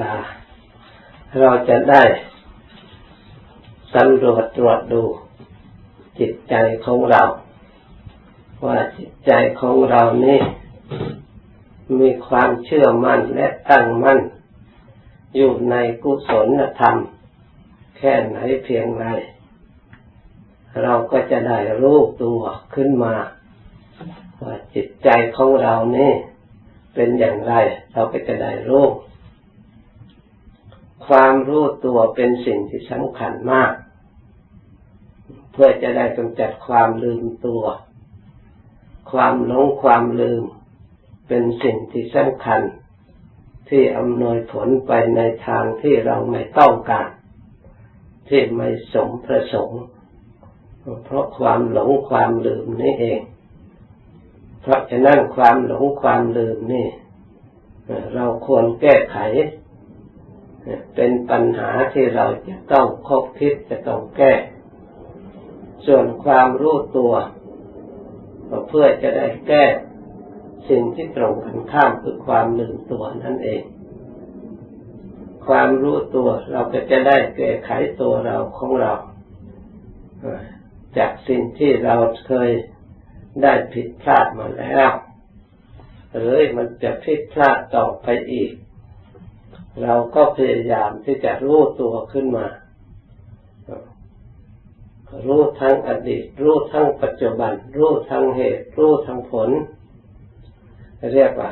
ลาเราจะได้สำรวจตรวจดูจิตใจของเรา ว่าจิตใจของเรานี่มีความเชื่อมั่นและตั้งมั่น อยู่ในกุศลธรรม แค่ไหนเพียงไรเราก็จะได้รู้ตัวขึ้นมา ว่าจิตใจของเรานี่เป็นอย่างไร เราก็จะได้รู้ ความรู้ตัวเป็นสิ่งที่สำคัญมาก เพื่อจะได้กำจัดความลืมตัว ความหลงความลืม เป็นสิ่งที่สำคัญ ที่อำนวยผลไปในทางที่เราไม่ต้องการ ที่ไม่สมประสงค์ เพราะความหลงความลืมนี่เอง เพราะฉะนั้นความหลงความลืมนี่ เราควรแก้ไข เป็นปัญหาที่เราจะต้องคบคิดจะต้องแก้ ส่วนความรู้ตัวเพื่อจะได้แก้ สิ่งที่ตรงกันข้ามคือความลืมตัวนั่นเอง ความรู้ตัวเราก็จะได้แก้ไขตัวเราของเรา จากสิ่งที่เราเคยได้ผิดพลาดมาแล้ว หรือมันจะผิดพลาดต่อไปอีก เราก็พยายามที่จะรู้ตัวขึ้นมา รู้ทั้งอดีต รู้ทั้งปัจจุบัน รู้ทั้งเหตุ รู้ทั้งผล เรียกว่า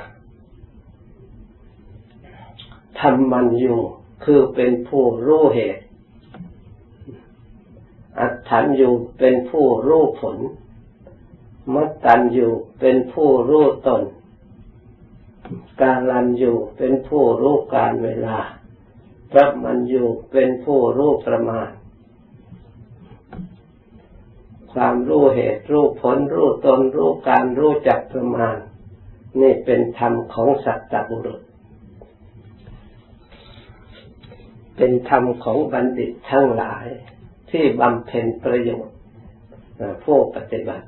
ทำมันอยู่คือเป็นผู้รู้เหตุ อัตถันอยู่เป็นผู้รู้ผล มัตตันอยู่เป็นผู้รู้ตน กาลันอยู่เป็นผู้รู้การเวลาพระมันอยู่เป็นผู้รู้ประมาณ ความรู้เหตุรู้ผลรู้ตนรู้การรู้จักประมาณ นี่เป็นธรรมของสัตตบุรุษ เป็นธรรมของบัณฑิตทั้งหลายที่บำเพ็ญประโยชน์ผู้ปฏิบัติ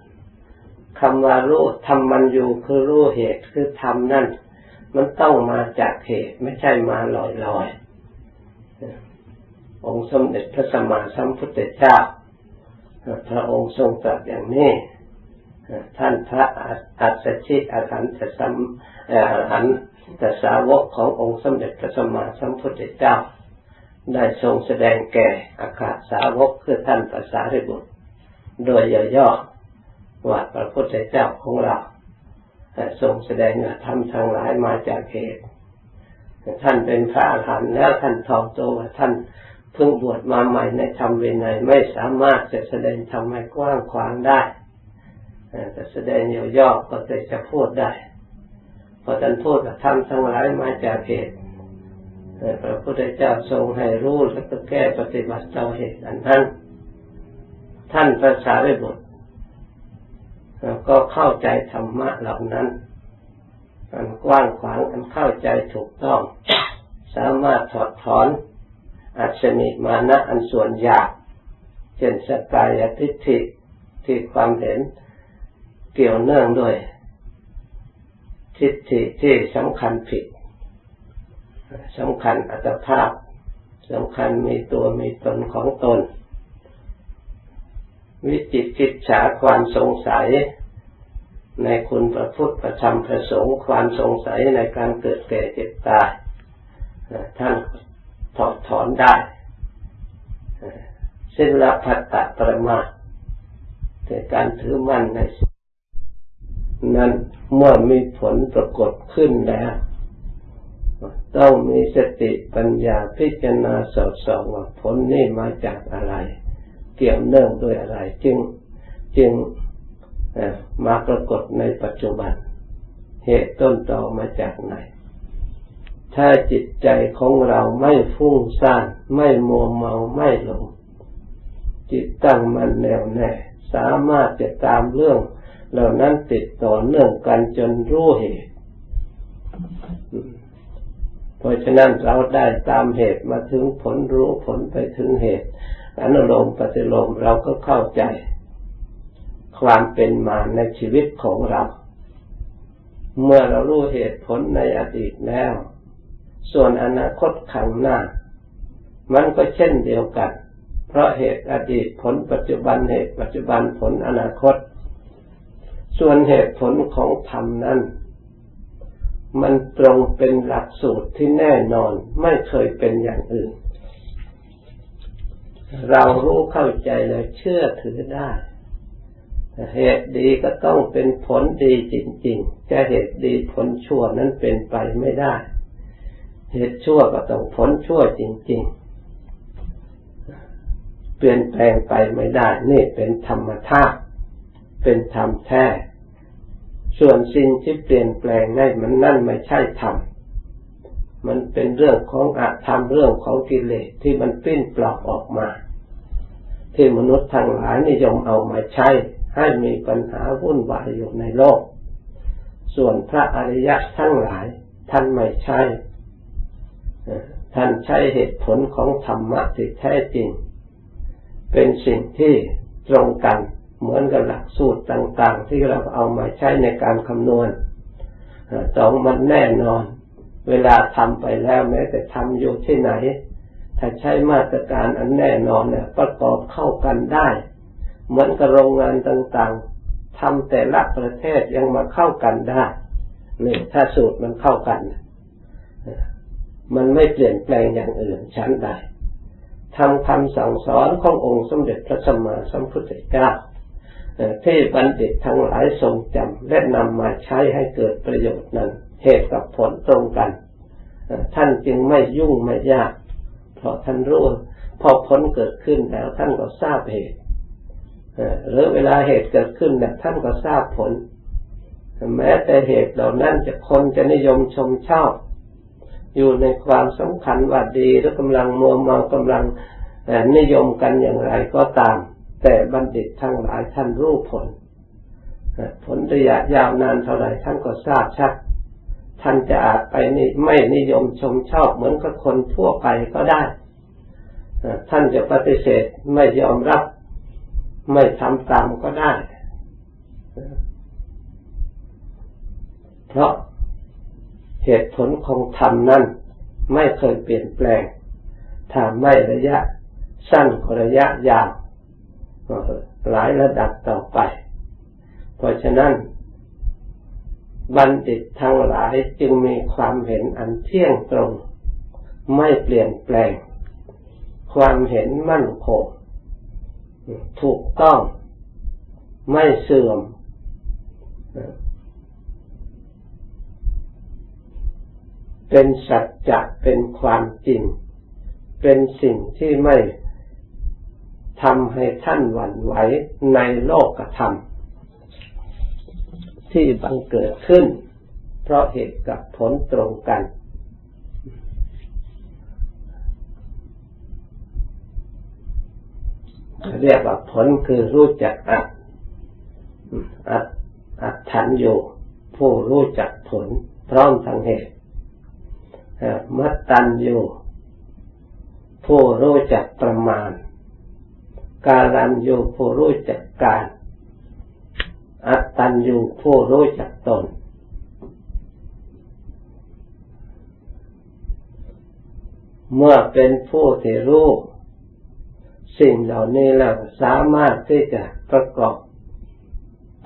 คำว่ารู้ทำมันอยู่คือรู้เหตุคือทำนั่น มันต้องมาจากเหตุไม่ใช่มาลอยลอยองค์สมเด็จพระสัมมาสัมพุทธเจ้าพระองค์ทรงตรัสอย่างนี้ท่านพระอัศชิอาหันตสัมอาหันตสาวกขององค์สมเด็จพระสัมมาสัมพุทธเจ้า ได้ทรงแสดงแก่อาคาสาวกคือท่านภาษาริบุตร โดยย่อๆว่าพระพุทธเจ้าของเรา ทรงแสดงธรรมทั้งหลายมาจากเหตุ ท่านเป็นพระอรหันต์แล้วท่านทองโตว่าท่านเพิ่งบวชมาใหม่ในธรรมเวไนไม่สามารถจะแสดงธรรมให้กว้างขวางได้แต่แสดงย่อๆก็จะจะพูดได้พอท่านพูดธรรมทั้งหลายมาจากเหตุพระพุทธเจ้าทรงให้รู้แล้วก็แก้ปฏิบัติเจ้าเหตุอันนั้น ท่านภาษาได้บท ก็เข้าใจธรรมะเหล่านั้นอันกว้างขวางอันเข้าใจถูกต้อง สามารถถอดถอนอัศมิมานะอันส่วนยากเช่นสกายทิฏฐิที่ความเห็นเกี่ยวเนื่องด้วย ทิฏฐิที่สำคัญผิดสำคัญอัตภาพสำคัญมีตัวมีตนของตน วิจิตกิจฉาความสงสัย ในคุณพระพุทธประธรรมพระสงฆ์ความสงสัยในการเกิดแก่เจ็บตายท่านถอดถอนได้สิ้นละพัตตะประมาทแต่การถือมั่นในนั้นเมื่อมีผลปรากฏขึ้นแล้วต้องมีสติปัญญาพิจารณาสอบสองว่าผลนี้มาจากอะไร เกี่ยวเนื่องด้วยอะไร จึงจึง มาปรากฏในปัจจุบัน เหตุต้นตอมาจากไหน ถ้าจิตใจของเราไม่ฟุ้งซ่านไม่มัวเมาไม่หลง จิตตั้งมันแน่วแน่ สามารถจะตามเรื่อง เหล่านั้นติดต่อเนื่องกันจนรู้เหตุเพราะฉะนั้นเราได้ตามเหตุมาถึงผลรู้ผลไปถึงเหตุอนุโลมปฏิโลมเราก็เข้าใจ ความเป็นมาในชีวิตของเรา เมื่อเรารู้เหตุผลในอดีตแล้ว ส่วนอนาคตข้างหน้า มันก็เช่นเดียวกัน เพราะเหตุอดีตผลปัจจุบันเหตุปัจจุบันผลอนาคต ส่วนเหตุผลของธรรมนั้นมันตรงเป็นหลักสูตรที่แน่นอนไม่เคยเป็นอย่างอื่น เรารู้เข้าใจแล้วเชื่อถือได้ เหตุดีก็ต้องเป็นผลดีจริงๆจะเหตุดีผลชั่วนั้นเป็นไปไม่ได้ เหตุชั่วก็ต้องผลชั่วจริง ๆ เปลี่ยนแปลงไปไม่ได้ นี่เป็นธรรมชาติเป็นธรรมแท้ ส่วนสิ่งที่เปลี่ยนแปลงได้มันนั่นไม่ใช่ธรรม มันเป็นเรื่องของอาธรรมเรื่องของกิเลสที่มันปิ้นปลอกออกมา ที่มนุษย์ทั้งหลายนิยมเอามาใช้ ให้มีปัญหาวุ่นวายอยู่ในโลก ส่วนพระอริยะทั้งหลาย ท่านไม่ใช่ ท่านใช้เหตุผลของธรรมะที่แท้จริง เป็นสิ่งที่ตรงกันเหมือนกับหลักสูตรต่างๆ ที่เราเอามาใช้ในการคำนวณต้องมันแน่นอน เวลาทำไปแล้วแม้แต่ทำอยู่ที่ไหน ถ้าใช้มาตรการอันแน่นอนเนี่ยประกอบเข้ากันได้ เหมือนกับโรงงานต่างๆทำแต่ละประเทศยังมาเข้ากันได้นี่ถ้าสูตรมันเข้ากัน มันไม่เปลี่ยนแปลงอย่างอื่นชั้นใดทำคำสั่งสอนขององค์สมเด็จพระสัมมาสัมพุทธเจ้าที่บัณฑิตทั้งหลายทรงจำและนำมาใช้ให้เกิดประโยชน์นั้น เหตุกับผลตรงกัน ท่านจึงไม่ยุ่งไม่ยาก เพราะท่านรู้พอผลเกิดขึ้นแล้วท่านก็ทราบเหตุ หรือเวลาเหตุเกิดขึ้นเนี่ยท่านก็ทราบผลแม้แต่เหตุเหล่านั้นจะคนจะนิยมชมชอบอยู่ในความสำคัญว่าดีหรือกำลังมัวเมากำลังนิยมกันอย่างไรก็ตาม แต่บัณฑิตทั้งหลายท่านรู้ผล ผลระยะยาวนานเท่าไรท่านก็ทราบชัด ท่านจะอาจไปนไม่นิยมชมชอบเหมือนกับคนทั่วไปก็ได้ ท่านจะปฏิเสธไม่ยอมรับ ไม่ทำตามก็ได้ เพราะเหตุผลของธรรมนั้นไม่เคยเปลี่ยนแปลง ถ้าไม่ระยะสั้นก็ระยะยาวหลายระดับต่อไป เพราะฉะนั้น บัณฑิตทั้งหลายจึงมีความเห็นอันเที่ยงตรง ไม่เปลี่ยนแปลง ความเห็นมั่นคง ถูกต้องไม่เสื่อม เป็นสัจจะเป็นความจริง เป็นสิ่งที่ไม่ทำให้ท่านหวั่นไหวในโลกธรรม ที่บังเกิดขึ้น เพราะเหตุกับผลตรงกัน เรียกว่าผลคือรู้จักอัดอัดอัดถันอยู่ผู้รู้จักผล พร้อมทั้งเหตุมัดตันอยู่ผู้รู้จักประมาณ การันอยู่ผู้รู้จักการ อัตตันอยู่ผู้รู้จักตน เมื่อเป็นผู้ที่รู้ สิ่งเหล่านี้เราสามารถที่จะประกอบ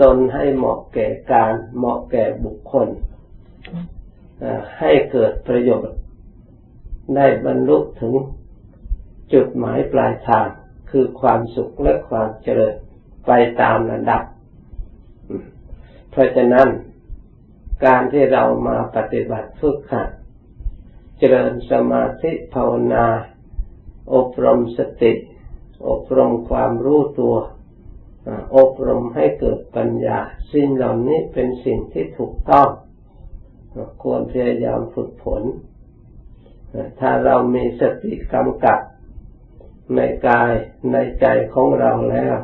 ตนให้เหมาะแก่การเหมาะแก่บุคคล ให้เกิดประโยชน์ ได้บรรลุถึงจุดหมายปลายทางคือความสุขและความเจริญไปตามระดับ เพราะฉะนั้น การที่เรามาปฏิบัติฝึกหัดเจริญสมาธิภาวนา อบรมสติ อบรมความรู้ตัว อบรมให้เกิดปัญญา สิ่งเหล่านี้เป็นสิ่งที่ถูกต้อง ควรพยายามฝึกฝนถ้าเรามีสติกำกับในกายในใจของเราแล้ว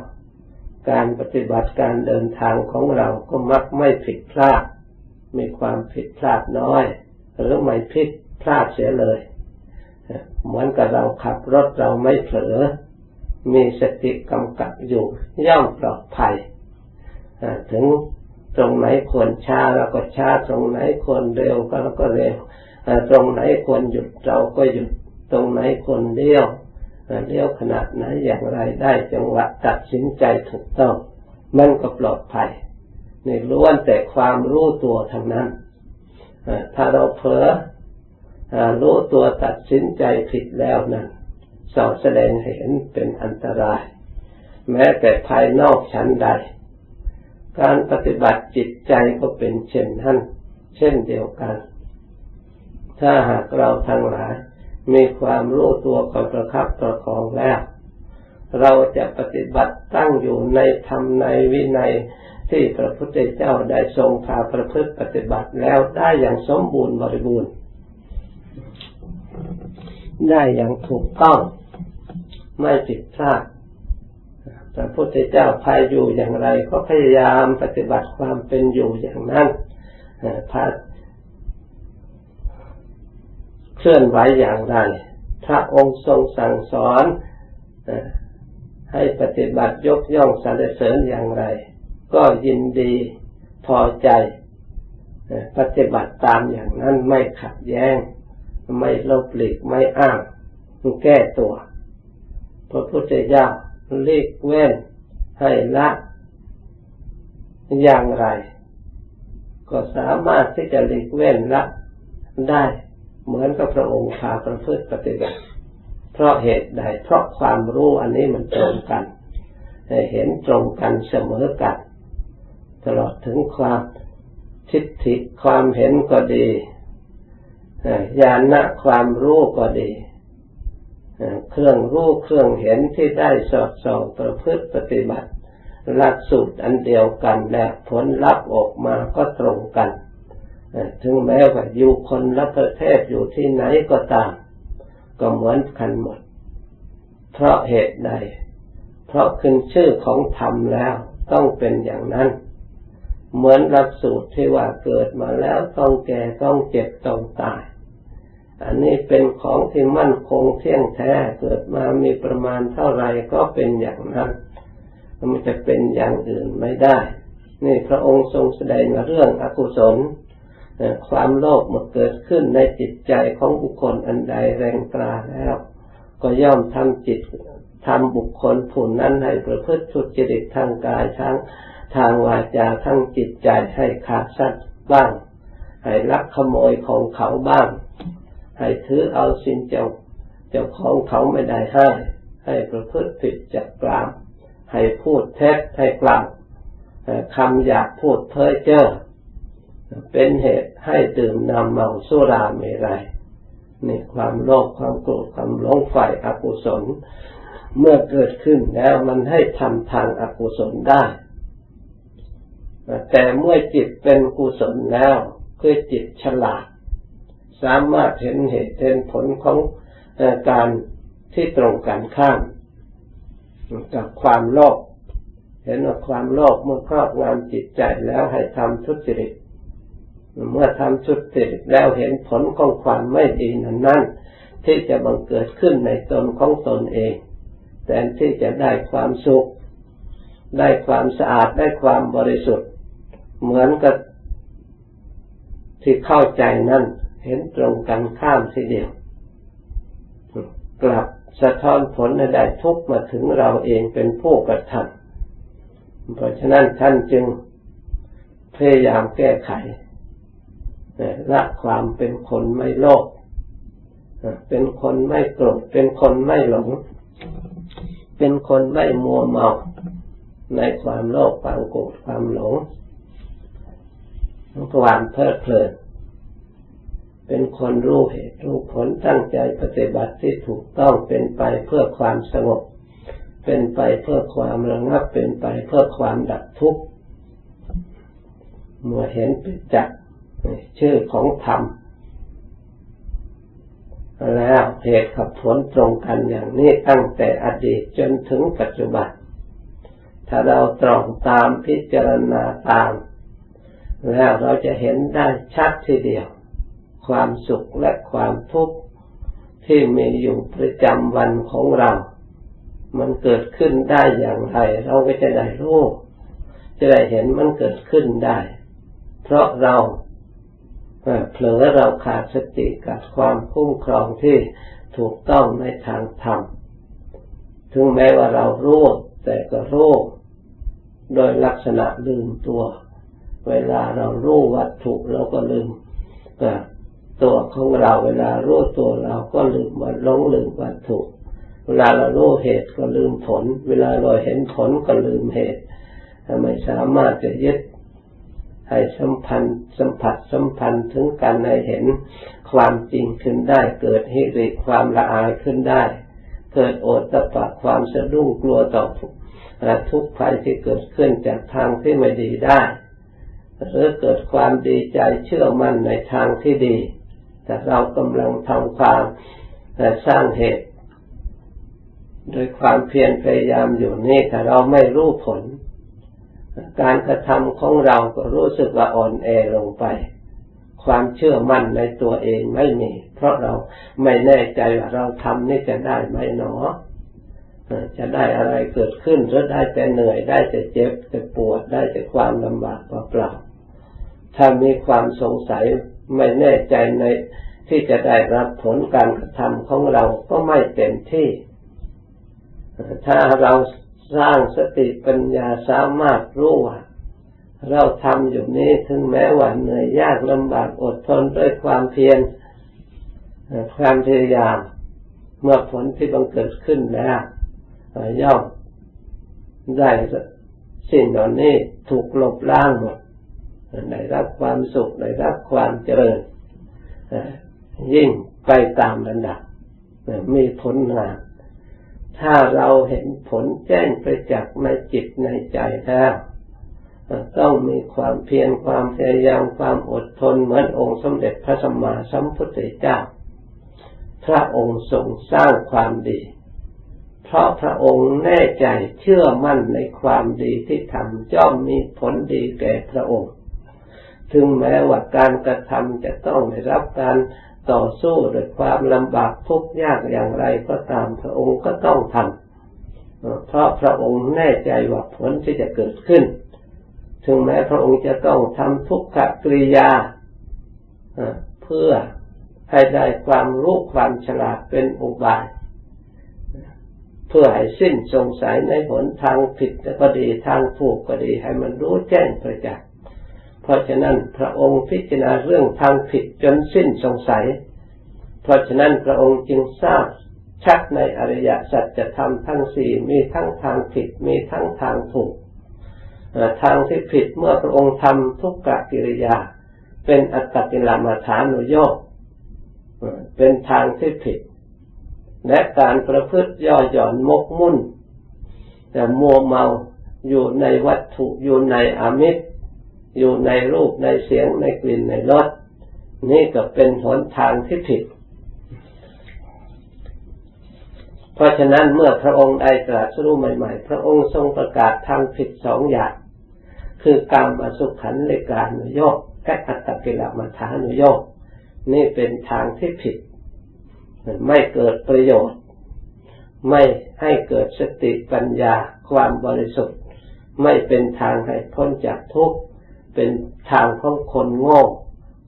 การปฏิบัติการเดินทางของเราก็มักไม่ผิดพลาด มีความผิดพลาดน้อย หรือไม่ผิดพลาดเสียเลย เหมือนกับเราขับรถเราไม่เผลอ มีสติกำกับอยู่ ย่อมปลอดภัยถึงตรงไหนควรช้าเราก็ช้าตรงไหนควรเร็วก็เราก็เร็วตรงไหนควรหยุดเราก็หยุดตรงไหนควรเลี้ยวเลี้ยวขนาดไหนอย่างไรได้จังหวะตัดสินใจถูกต้อง มันก็ปลอดภัยในล้วนแต่ความรู้ตัวทั้งนั้นถ้าเราเผลอรู้ตัวตัดสินใจผิดแล้วนั้น สอดแสดงเห็นเป็นอันตราย แม้แต่ภายนอกชั้นใด การปฏิบัติจิตใจก็เป็นเช่นนั้นเช่นเดียวกัน ถ้าหากเราทั้งหลายมีความรู้ตัวความประคับประคองแล้ว เราจะปฏิบัติตั้งอยู่ในธรรมในวินัยที่พระพุทธเจ้าได้ทรงพาประพฤติปฏิบัติแล้วได้อย่างสมบูรณ์บริบูรณ์ ได้อย่างถูกต้องไม่ผิดพลาดพระพุทธเจ้าพายอยู่อย่างไร ก็พยายามปฏิบัติความเป็นอยู่อย่างนั้นพาเคลื่อนไหวอย่างไรพระองค์ทรงสั่งสอนให้ปฏิบัติยกย่องสรรเสริญอย่างไร ก็ยินดีพอใจ ปฏิบัติตามอย่างนั้นไม่ขัดแย้ง ไม่ลบหลีกไม่อ้างแก้ตัว พระพุทธเจ้าเลีกเว้นให้ละอย่างไร ก็สามารถที่จะเลีกเว้นละได้เหมือนกับพระองค์พาประพฤติปฏิบัติ เพราะเหตุใด เพราะความรู้อันนี้มันตรงกัน เห็นตรงกันเสมอกัน ตลอดถึงความทิฏฐิความเห็นก็ดี ญาณะความรู้ก็ดีเครื่องรู้เครื่องเห็นที่ได้สอดส่องประพฤติปฏิบัติหลักสูตรอันเดียวกันและผลลัพธ์ออกมาก็ตรงกัน ถึงแม้ว่าอยู่คนละประเทศอยู่ที่ไหนก็ตาม ก็เหมือนกันหมด เพราะเหตุใด เพราะขึ้นชื่อของธรรมแล้วต้องเป็นอย่างนั้น เหมือนหลักสูตรที่ว่าเกิดมาแล้วต้องแก่ต้องเจ็บต้องตาย อันนี้เป็นของที่มั่นคงเที่ยงแท้เกิดมามีประมาณเท่าไรก็เป็นอย่างนั้น มันจะเป็นอย่างอื่นไม่ได้ นี่พระองค์ทรงแสดงเรื่องอกุศลความโลภมาเกิดขึ้นในจิตใจของบุคคลอันใดแรงกล้าแล้ว ก็ย่อมทำจิตทำบุคคลผู้นั้นให้ประพฤติทุจริตทางกายทั้ง ทางวาจาทั้งจิตใจให้ขาดสัตว์บ้าง ให้ลักขโมยของเขาบ้าง ให้ถือเอาสินเจ้าเจ้าของเขาไม่ได้ให้ ให้ประพฤติผิดจักกลามให้พูดเท็จให้กล่าวคำอยากพูดเพ้อเจ้อเป็นเหตุให้ดื่มนำเมาสุราเมรัยนี่ความโลภความโกรธความหลงฝ่ายอกุศล เมื่อเกิดขึ้นแล้วมันให้ทำทางอกุศลได้ แต่เมื่อจิตเป็นกุศลแล้วคือจิตฉลาด สามารถเห็นเหตุเห็นผลของการที่ตรงกันข้ามกับความโลภเห็นว่าความโลภเมื่อครอบงำจิตใจแล้วให้ทำทุจริตเมื่อทำชุดติดแล้วเห็นผลของความไม่ดีนั้นนั่นที่จะบังเกิดขึ้นในตนของตนเอง แต่ที่จะได้ความสุข ได้ความสะอาดได้ความบริสุทธิ์ เหมือนกับที่เข้าใจนั่นเห็นตรงกันข้ามทีเดียว กลับสะท้อนผลได้ทุกมาถึงเราเองเป็นผู้กระทำเพราะฉะนั้นท่านจึงพยายามแก้ไขละความเป็นคนไม่โลภเป็นคนไม่โกรธเป็นคนไม่หลง เป็นคนไม่มัวเมา ในความโลภความโกรธความหลง ความเพลิดเพลิน เป็นคนรู้เหตุรู้ผลตั้งใจปฏิบัติที่ถูกต้องเป็นไปเพื่อความสงบ เป็นไปเพื่อความระงับเป็นไปเพื่อความดับทุกข์เมื่อเห็นป็นจักชื่อของธรรมแล้วเหตุกับผลตรงกันอย่างนี้ตั้งแต่อดีตจนถึงปัจจุบัน ถ้าเราตรองตามพิจารณาตาม แล้วเราจะเห็นได้ชัดทีเดียว ความสุขและความทุกข์ที่มีอยู่ประจำวันของเรา มันเกิดขึ้นได้อย่างไร เราก็จะได้รู้จะได้เห็นมันเกิดขึ้นได้ เพราะเราเผลอเราขาดสติกัดความคุ้มครองที่ถูกต้องในทางธรรม ถึงแม้ว่าเรารู้แต่ก็รู้โดยลักษณะลืมตัว เวลาเรารู้วัตถุเราก็ลืมตัวของเราเวลารู้ตัวเราก็ลืมว่าลงลืมวัตถุ เวลาเรารู้เหตุก็ลืมผล เวลาเราเห็นผลก็ลืมเหตุไม่สามารถจะยึดให้สัมพันธ์สัมผัสสัมพันธ์ถึงกันในเห็นความจริงขึ้นได้ เกิดฮิริความละอายขึ้นได้ เกิดโอตตะปะความสะดุ้งกลัวต่อทุกข์ภัยที่เกิดขึ้นจากทางที่ไม่ดีได้ หรือเกิดความดีใจเชื่อมั่นในทางที่ดี แต่เรากำลังทำความสร้างเหตุ โดยความเพียรพยายามอยู่นี่แต่เราไม่รู้ผล การกระทำของเราก็รู้สึกว่าอ่อนแอลงไป ความเชื่อมั่นในตัวเองไม่มี เพราะเราไม่แน่ใจว่าเราทำนี่จะได้ไหมหนอจะได้อะไรเกิดขึ้นหรือได้แต่เหนื่อยได้แต่เจ็บแต่ปวดได้แต่ความลำบากเปล่า ถ้ามีความสงสัยไม่แน่ใจในที่จะได้รับผลการกระทำของเราก็ไม่เต็มที่ ถ้าเราสร้างสติปัญญาสามารถรู้ว่าเราทำอยู่นี้ถึงแม้ว่าเหนื่อยยากลำบากอดทนด้วยความเพียรความพยายาม เมื่อผลที่บังเกิดขึ้นแล้วย่อมได้สิ่งเหล่านี้ถูกลบล้างหมด ได้รับความสุขได้รับความเจริญยิ่งไปตามระดับมีผลงานถ้าเราเห็นผลแจ้งประจักษ์ในจิตในใจแล้วต้องมีความเพียรความพยายามความอดทนเหมือนองค์สมเด็จพระสัมมาสัมพุทธเจ้า พระองค์ทรงสร้างความดี เพราะพระองค์แน่ใจเชื่อมั่นในความดีที่ทำย่อมมีผลดีแก่พระองค์ ถึงแม้ว่าการกระทำจะต้องได้รับการต่อสู้ด้วยความลำบากทุกข์ยากอย่างไรก็ตามพระองค์ก็ต้องทำเพราะพระองค์แน่ใจว่าผลที่จะเกิดขึ้น ถึงแม้พระองค์จะต้องทำทุกขกริยาเพื่อให้ได้ความรู้ความฉลาดเป็นอุบายเพื่อให้สิ้นสงสัยในหนทางผิดก็ดีทางถูกก็ดีให้มันรู้แจ้งประจักษ์ เพราะฉะนั้นพระองค์พิจารณาเรื่องทางผิดจนสิ้นสงสัย เพราะฉะนั้นพระองค์จึงทราบชัดในอริยสัจธรรมทั้งสี่มีทั้งทางผิดมีทั้งทางถูกทางที่ผิดเมื่อพระองค์ทำทุกกกิริยา เป็นอัตตกิลามาฐานุโยกเป็นทางที่ผิด และการประพฤติย่อหย่อนมกมุ่น แต่มัวเมาอยู่ในวัตถุอยู่ในอมิตร อยู่ในรูปในเสียงในกลิ่นในรสนี่ก็เป็นหนทางที่ผิด เพราะฉะนั้นเมื่อพระองค์ได้ตรัสรู้ใหม่ ๆ พระองค์ทรงประกาศทางผิดสองอย่าง คือการมาสุขันในการนุโยกและอัตตกิลมัฐานุโยกนี่เป็นทางที่ผิด ไม่เกิดประโยชน์ ไม่ให้เกิดสติปัญญาความบริสุทธิ์ ไม่เป็นทางให้พ้นจากทุกข์ เป็นทางของคนโง่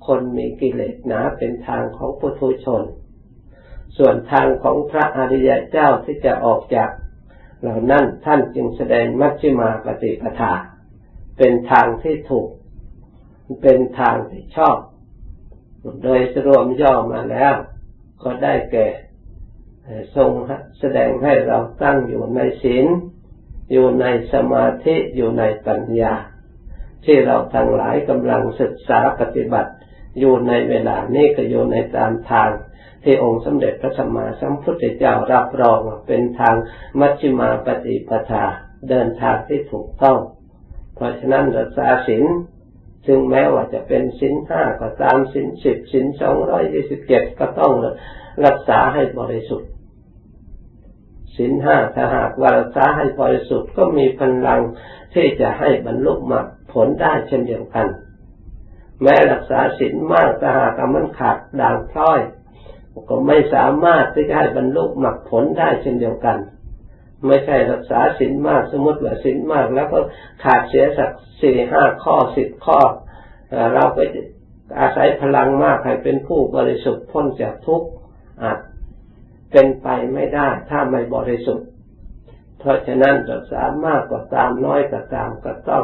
คนมีกิเลสหนา เป็นทางของปุถุชน ส่วนทางของพระอริยเจ้าที่จะออกจาก เหล่านั้นท่านจึงแสดงมัชฌิมาปฏิปทา เป็นทางที่ถูก เป็นทางที่ชอบ โดยสรวมย่อมาแล้ว ก็ได้แก่ทรงแสดงให้เราตั้งอยู่ในศีล อยู่ในสมาธิ อยู่ในปัญญา ที่เราทั้งหลายกำลังศึกษาปฏิบัติ อยู่ในเวลานี้ก็อยู่ในตามทาง ที่องค์สมเด็จพระสัมมาสัมพุทธเจ้ารับรองเป็นทางมัชฌิมาปฏิปทาเดินทางที่ถูกต้อง เพราะฉะนั้นรักษาศีลซึ่งแม้ว่าจะเป็นศีลห้าก็ตามศีลสิบศีลสองร้อยยี่สิบเจ็ดก็ต้องรักษาให้บริสุทธิ์ศีลห้าถ้าหากว่ารักษาให้บริสุทธิ์ก็มีพลังที่จะให้บรรลุมรรค ผลได้เช่นเดียวกัน แม้รักษาศีลมากแต่หากมันขาดด่างพร้อย ก็ไม่สามารถที่จะให้บรรลุมรรคผลได้เช่นเดียวกัน ไม่ใช่รักษาศีลมากสมมติว่าศีลมาก แล้วก็ขาดเสียสักสี่ห้าข้อสิบข้อเราก็อาศัยพลังมากให้เป็นผู้บริสุทธิ์พ้นจากทุกข์อาจเป็นไปไม่ได้ถ้าไม่บริสุทธิ์ เพราะฉะนั้นจะสามารถก็ตามน้อยก็ตามก็ต้อง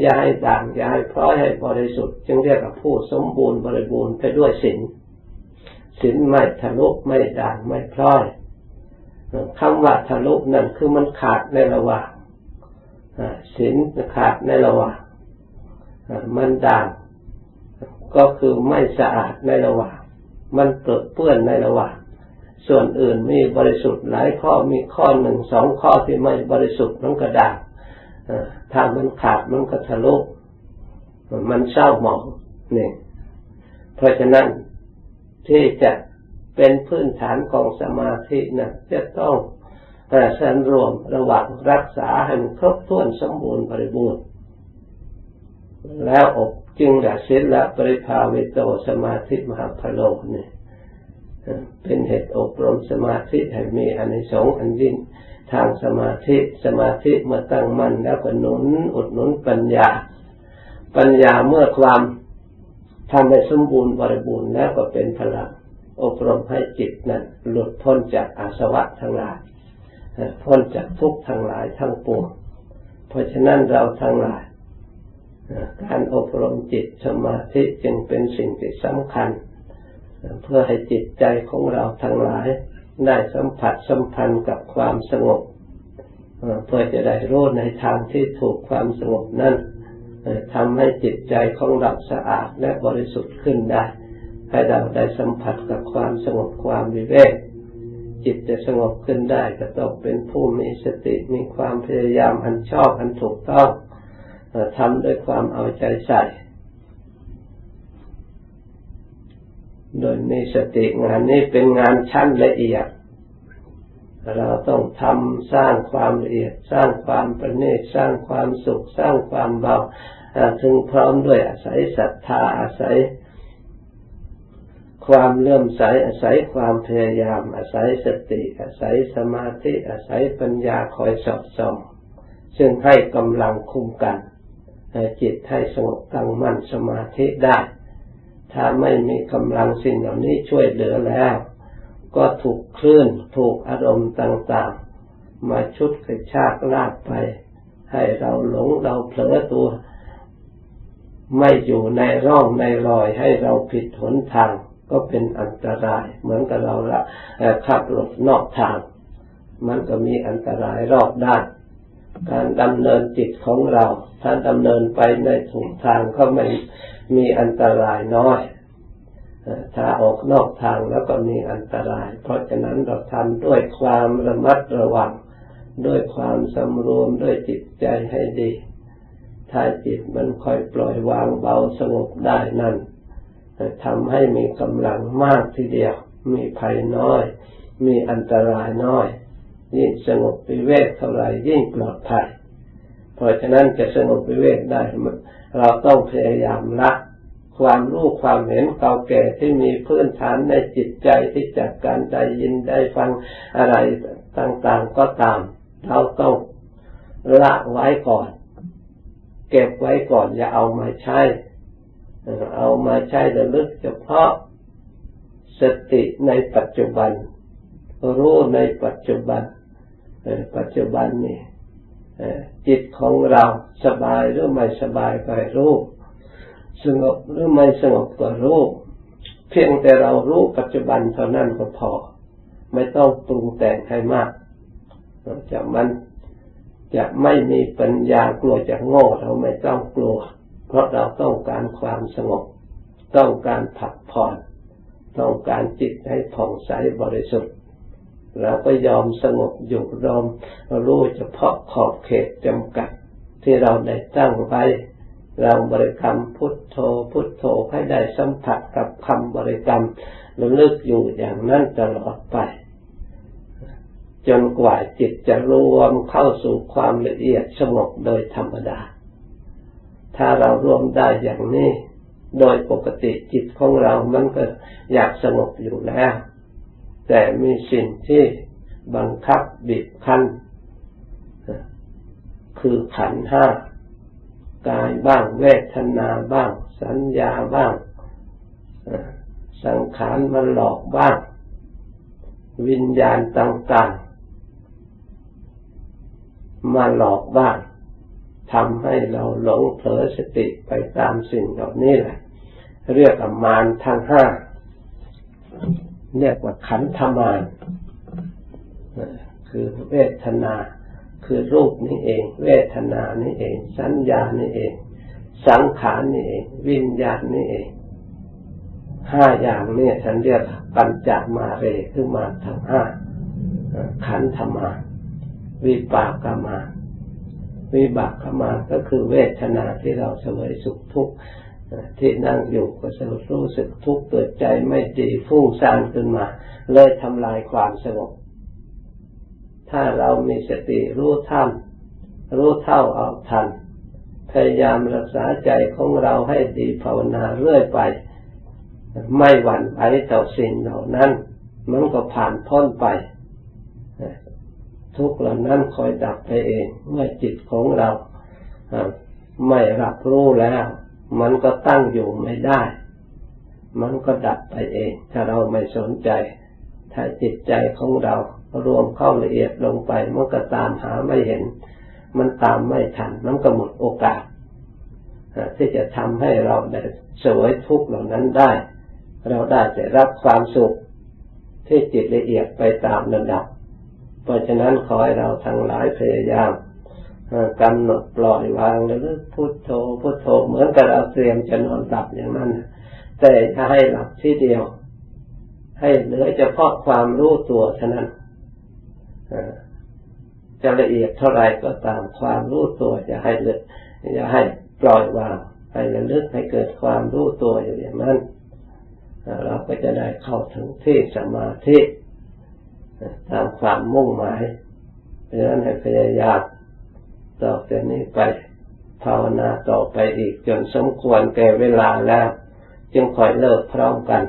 อย่าให้ด่างอย่าให้พร้อยให้บริสุทธิ์ จึงเรียกว่าผู้สมบูรณ์บริบูรณ์ไปด้วยศีลศีลไม่ทะลุไม่ด่างไม่พร้อยคำว่าทะลุนั่นคือมันขาดในระหว่างศีลขาดในระหว่างมันด่างก็คือไม่สะอาดในระหว่าง มันเปิดเปื้อนในระหว่าง ส่วนอื่นมีบริสุทธิ์หลายข้อมีข้อหนึ่งสองข้อที่ไม่บริสุทธิ์มันก็ด่างถ้ามันขาดมันก็ทะลุมันเศร้าหมองนี่เพราะฉะนั้นที่จะเป็นพื้นฐานของสมาธินะจะต้องแต่สันรวมระหว่างรักษาให้มันครบถ้วนสมบูรณ์บริบูรณ์แล้วอบจึงดัสิและปริภาวิโตสมาธิมหาพโลนี่ เป็นเหตุอบรมสมาธิให้มีอันิสองอันยิ่งทางสมาธิสมาธิเมื่อตั้งมั่นแล้วก็หนุนอุดหนุนปัญญา ปัญญาเมื่อความทำให้สมบูรณ์บริบูรณ์แล้วก็เป็นพลังอบรมให้จิตนั้นหลุดพ้นจากอาสวะทั้งหลายพ้นจากทุกข์ทั้งหลายทั้งปวงเพราะฉะนั้นเราทั้งหลายการอบรมจิตสมาธิจึงเป็นสิ่งที่สำคัญ เพื่อให้จิตใจของเราทั้งหลาย ได้สัมผัสสัมพันธ์กับความสงบเพื่อจะได้รู้ในทางที่ถูกความสงบนั้นทำให้จิตใจของเราสะอาดและบริสุทธิ์ขึ้นได้ ให้เราได้สัมผัสกับความสงบความวิเวกจิตจะสงบขึ้นได้ก็ต้องเป็นผู้มีสติมีความพยายามอันชอบอันถูกต้องทำด้วยความเอาใจใส่ โดยมีสติงานนี้เป็นงานชั้นละเอียด เราต้องทำสร้างความละเอียด สร้างความประณีตสร้างความสุข สร้างความเบาถึงพร้อมด้วยอาศัยศรัทธาอาศัย ความเลื่อมใสอาศัยความพยายาม อาศัยสติ อาศัยสมาธิอาศัยปัญญาคอยสอบส่องซึ่งให้กำลังคุมกันจิตให้สงบตั้งมั่นสมาธิได้ ถ้าไม่มีกำลังสิ่งเหล่านี้ช่วยเหลือแล้ว ก็ถูกคลื่นถูกอารมณ์ต่างๆ มาชุดกระชากลากไป ให้เราหลงเราเผลอตัว ไม่อยู่ในร่องในรอยให้เราผิดหนทางก็เป็นอันตราย เหมือนกับเราละขับรถนอกทาง มันก็มีอันตรายรอบด้านการดำเนินจิตของเรา ถ้าดำเนินไปในถูกทางก็ไม่ มีอันตรายน้อย ถ้าออกนอกทางแล้วก็มีอันตราย เพราะฉะนั้นเราทำด้วยความระมัดระวัง ด้วยความสำรวมด้วยจิตใจให้ดี ถ้าจิตมันค่อยปล่อยวางเบาสงบได้นั่นทำให้มีกำลังมากทีเดียว มีภัยน้อย มีอันตรายน้อยยิ่งสงบวิเวกเท่าไรยิ่งปลอดภัย เพราะฉะนั้นจะสงบวิเวกได้ เราต้องพยายามละความรู้ความเห็นเก่าแก่ที่มีพื้นฐานในจิตใจที่จากการได้ยินได้ฟังอะไรต่างๆก็ตาม เราต้องละไว้ก่อน เก็บไว้ก่อนอย่าเอามาใช้ เอามาใช้ระลึกเฉพาะสติในปัจจุบัน รู้ในปัจจุบันปัจจุบันนี่ จิตของเราสบายหรือไม่สบายก็รู้สงบหรือไม่สงบก็รู้เพียงแต่เรารู้ปัจจุบันเท่านั้นก็พอ ไม่ต้องปรุงแต่งให้มากจะมันจะไม่มีปัญญากลัวจะโง่เราไม่ต้องกลัว เพราะเราต้องการความสงบ ต้องการผักผ่อน ต้องการจิตให้ผ่องใสบริสุทธิ์ เราก็ยอมสงบอยู่ยอมรู้เฉพาะขอบเขตจำกัด ที่เราได้ตั้งไว้เราบริกรรมพุทโธพุทโธให้ได้สัมผัสกับคำบริกรรมระลึกอยู่อย่างนั้นตลอดไป จนกว่าจิตจะรวมเข้าสู่ความละเอียดสงบโดยธรรมดา ถ้าเรารวมได้อย่างนี้ โดยปกติจิตของเรามันก็อยากสงบอยู่แล้ว แต่มีสิ่งที่บังคับบีบคั้น คือขันห้ากายบ้างเวทนาบ้าง สัญญาบ้าง สังขารมันหลอกบ้าง วิญญาณต่างๆ มาหลอกบ้างทำให้เราหลงเผลอสติไปตามสิ่งเหล่านี้แหละ เรียกอมานทั้งห้า เรียกว่าขันธมานคือเวทนา คือรูปนี่เอง เวทนานี่เอง สัญญานี่เอง สังขารนี่เอง วิญญาณนี่เองห้าอย่างนี่ฉันเรียกปัญจมาเรคือมาทั้งห้าขันธมา วิปากมา วิบากมาก็คือเวทนาที่เราเสวยสุขทุกข์ ที่นั่งอยู่ก็จะรู้สึกทุกข์เกิดใจไม่ดีฟุ้งซ่านขึ้นมา เลยทำลายความสงบ ถ้าเรามีสติรู้ท่านรู้เท่าเอาทัน พยายามรักษาใจของเราให้ดีภาวนาเรื่อยไป ไม่หวั่นไหวต่อสิ่งเหล่านั้น มันก็ผ่านพ้นไปทุกเหล่านั้นคอยดับไปเอง เมื่อจิตของเราไม่รับรู้แล้ว มันก็ตั้งอยู่ไม่ได้ มันก็ดับไปเอง ถ้าเราไม่สนใจ ถ้าจิตใจของเรารวมเข้าละเอียดลงไป มันก็ตามหาไม่เห็น มันตามไม่ทัน มันก็หมดโอกาสที่จะทำให้เราได้สวยทุกข์เหล่านั้นได้ เราได้จะรับความสุขที่จิตละเอียดไปตามระดับ เพราะฉะนั้นขอให้เราทั้งหลายพยายาม กำหนดปล่อยวางแล้วพุทโธพุทโธเหมือนกับเราเตรียมจะนอนหลับอย่างนั้นแต่ถ้าให้หลับที่เดียว ให้เหลือเฉพาะความรู้ตัวเท่านั้นจะละเอียดเท่าไรก็ตามความรู้ตัวจะให้เลือจะให้ปล่อยวางให้ระลึกให้เกิดความรู้ตัวอย่างนั้นเราก็จะได้เข้าถึงที่สมาธิตามความมุ่งหมายเพราะฉะนั้นให้พยายาม ต่อแต่นี้ไปภาวนาต่อไปอีกจนสมควรแก่เวลาแล้ว จึงค่อยเลิกพร้อมกัน